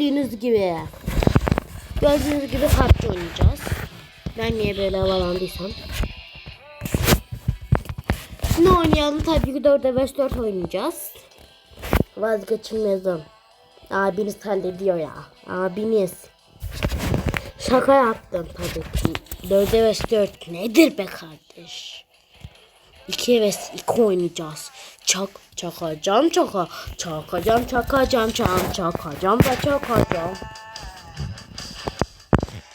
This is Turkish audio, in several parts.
Gördüğünüz gibi. Gördüğünüz gibi PUBG oynayacağız. Ben niye böyle havalandıysam. Ne oynayalım? Tabii ki 4'e 5 4 oynayacağız. Vazgeçilmezim. Abiniz hallediyor ya. Abiniz. Şaka yaptım tabii ki. 4'e 5 4 nedir be kardeş? 2'ye 5 2 oynayacağız. Çak çakacağım çaka. Çakacağım çakacağım çam çakacağım da çakacağım.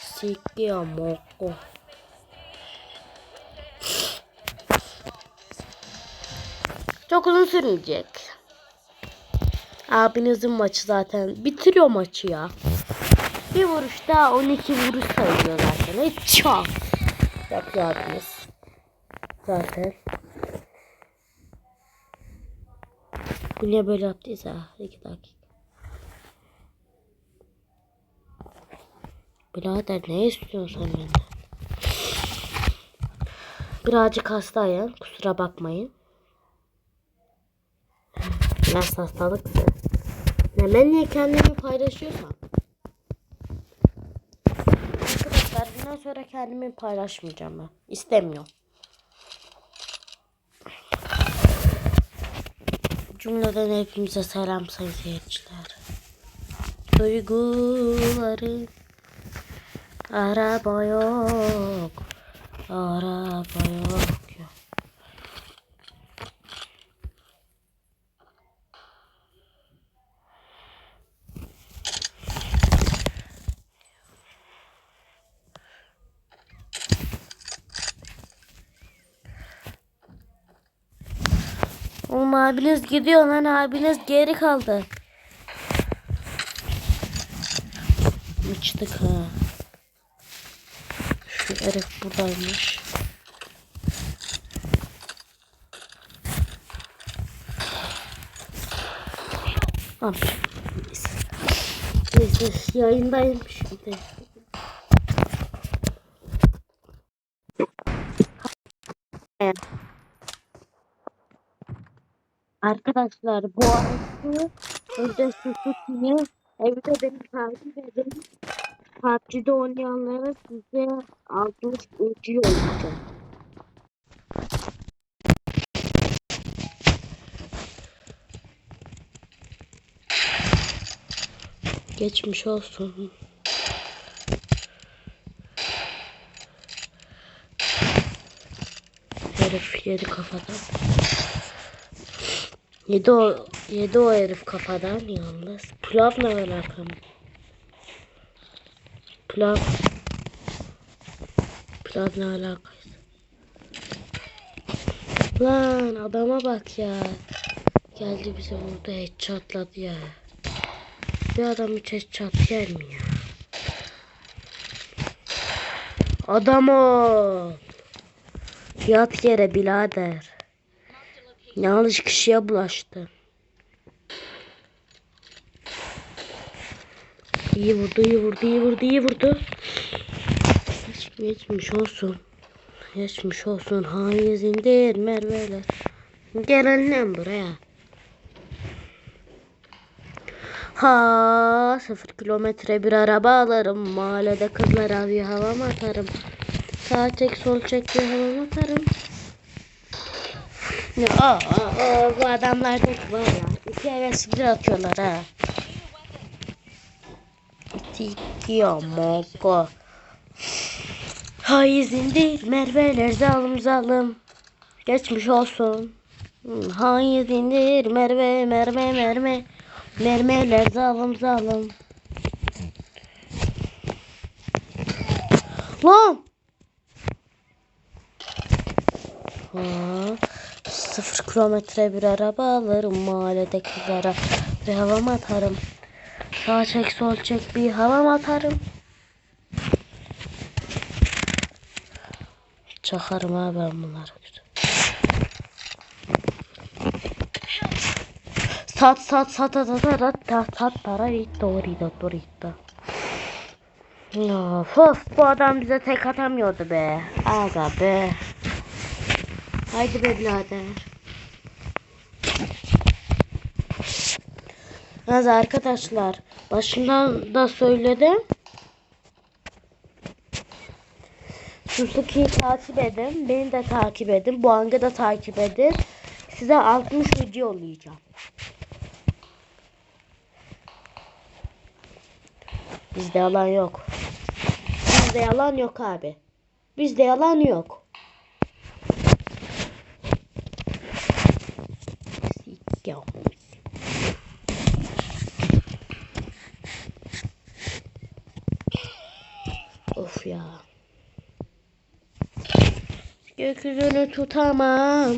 Sikiyor moko. Çok uzun sürmeyecek. Abinizin maçı zaten bitiriyor maçı ya. Bir vuruşta 12 vuruş sayıyor zaten. Hiç çok. Yapıyor abiniz. Zaten. Bu niye böyle yaptıysa? İki dakika. Birader ne istiyorsun sen benden? Birazcık hastayım. Kusura bakmayın. Biraz hastalıksın. Ne ben niye kendimi paylaşıyorsam? Arkadaşlar bundan sonra kendimi paylaşmayacağım ben. İstemiyorum. Cümleden hepimize selam sayın seyirciler. Duyguları araba yok. Araba yok. yok. Oğlum abiniz gidiyor lan abiniz geri kaldı. Uçtuk ha. Şu herif buradaymış. Tamam. Neyse. Yayındayım şimdi. Evet. Arkadaşlar bu arası önce Suzuki'yi evde beni takip edin. PUBG'de oynayanlara size 60 ucu olacak. Geçmiş olsun. Herif yedi kafadan. Yedi o, yedi o herif kafadan yalnız. Pilav ne alaka? Pilav. Pilav ne alakaysa. Lan adama bak ya. Geldi bize burada hiç çatladı ya. Bir adam hiç çat yer mi ya? Adam ol. Yat yere birader. Yanlış kişiye bulaştı. İyi vurdu, iyi vurdu, iyi vurdu, iyi vurdu. Geç, geçmiş olsun. Geçmiş olsun. Hayır indir Merve'ler. Gel annem buraya. Ha sıfır kilometre bir araba alırım. Mahallede kızlara bir hava atarım. Sağ çek sol çek bir hava atarım. Ya, aa, bu adamlar da var ya. İki heves bir atıyorlar ha. Tikiyor moko. Hayız indir Merve'ler zalım zalım. Geçmiş olsun. Hmm, Hayız indir Merve merve merve. Mermeler zalım zalım. Lan. Ha, sıfır kilometre bir araba alırım mahallede kızlara bir havam atarım. Sağ çek sol çek bir havam atarım. Çakarım ha ben bunları. Sat sat sat sat sat sat sat sat para dorito dorito. Of of bu adam bize tek atamıyordu be. Aga be. Haydi be birader. Neyse arkadaşlar Başından da söyledim. Suzuki'yi takip edin. Beni de takip edin. Bu hangi da takip edin. Size 60 video yollayacağım. Bizde yalan yok. Bizde yalan yok abi. Bizde yalan yok. Of ya. Gökyüzünü tutamam.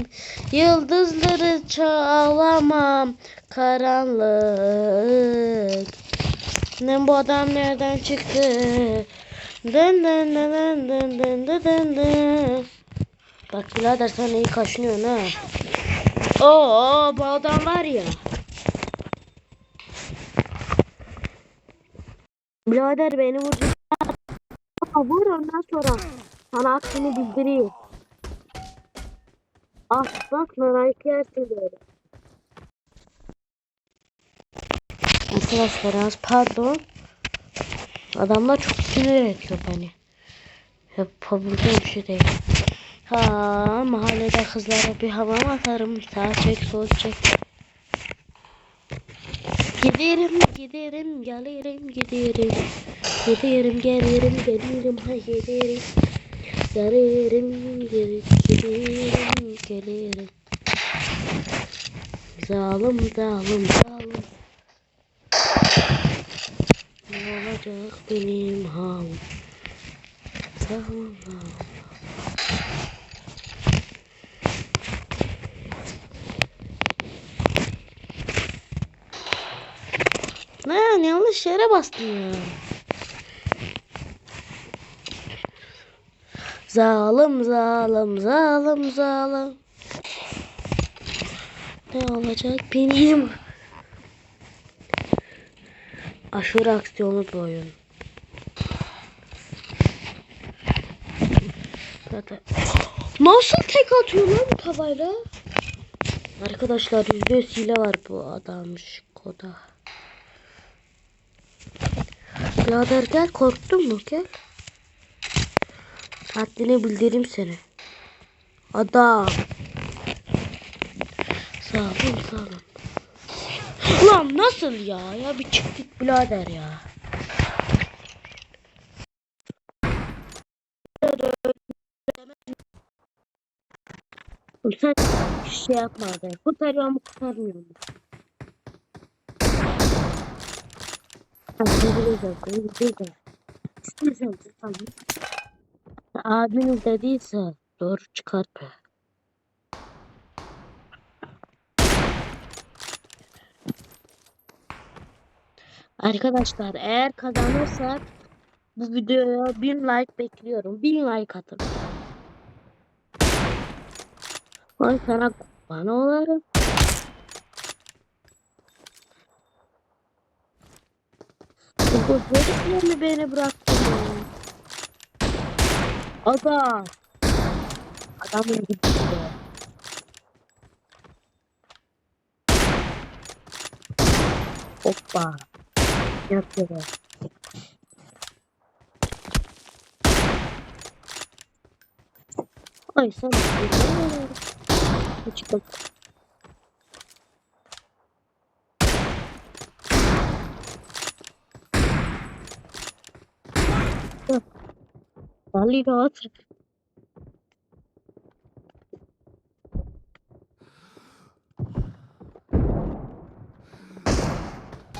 Yıldızları çalamam. Karanlık. Ne bu adam nereden çıktı? Dın dın dın dın dın dın dın dın dın. Bak birader sen iyi kaşınıyorsun ha. Oo bu adam var ya. Birader beni vurdu. Vur ondan sonra sana hakkını bildireyim. Ah bak merak yersin böyle. Arkadaşlar az pardon. Adamlar çok sinir ediyor beni. Yapabildiğim bir şey değil. Ha mahallede kızlara bir hava atarım? Sağ çek sol çek. Giderim giderim gelirim giderim. Giderim gelirim gelirim ha giderim. Gelirim gelirim giderim gelirim. Zalim zalim zalim. Ne olacak benim halim? Zalim zalim. Lan yanlış yere bastım ya. Zalim zalim zalim zalim. Ne olacak benim? Aşırı aksiyonlu bir oyun. Zaten... Nasıl tek atıyor lan tavayla? Arkadaşlar yüzde hile var bu adammış koda. Birader gel korktun mu gel. Haddini bildirim seni. Adam. Sağ olun sağ olun. Ulan nasıl ya? Ya bir çıktık birader ya. Sen şey yapma be. Kurtarıyor mu kurtarmıyor mu? Ben de bileceğim. Ben de bileceğim. İsteyeceğim. Abiniz dediyse doğru çıkar be. Arkadaşlar eğer kazanırsak bu videoya 1000 like bekliyorum. 1000 like atın. Ay sana bana olarım. Bu herifler mi beni bıraktı ya? Adam. Adamın gitti. Hoppa. Yapıyor. Ay sen Hiç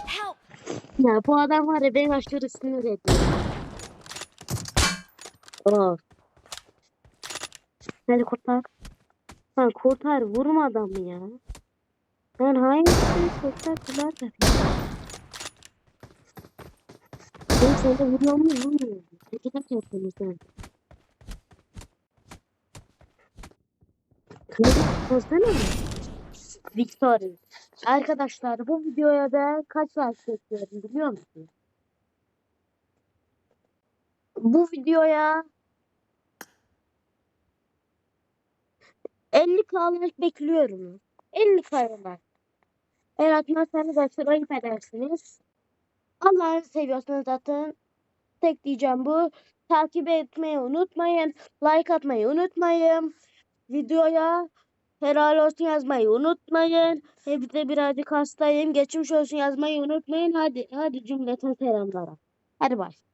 Help! Ya bu adam var ya beni aşırı sinir ediyor. Of. Hadi kurtar. Lan kurtar vurma adamı ya. Lan hangisini kurtar birader. Ben seni vuruyor mu vurmuyor mu? Sen. Kılıcı tutasana mı? Victory. Arkadaşlar bu videoya da kaç like bekliyorum biliyor musunuz? Bu videoya 50 like bekliyorum. 50 like. Eğer atmazsanız aşırı ayıp edersiniz. Allah'ını seviyorsanız zaten tek diyeceğim bu. Takip etmeyi unutmayın. Like atmayı unutmayın. Videoya helal olsun yazmayı unutmayın. Hepsi birazcık hastayım. Geçmiş olsun yazmayı unutmayın. Hadi hadi cümleten selamlara. Hadi bay.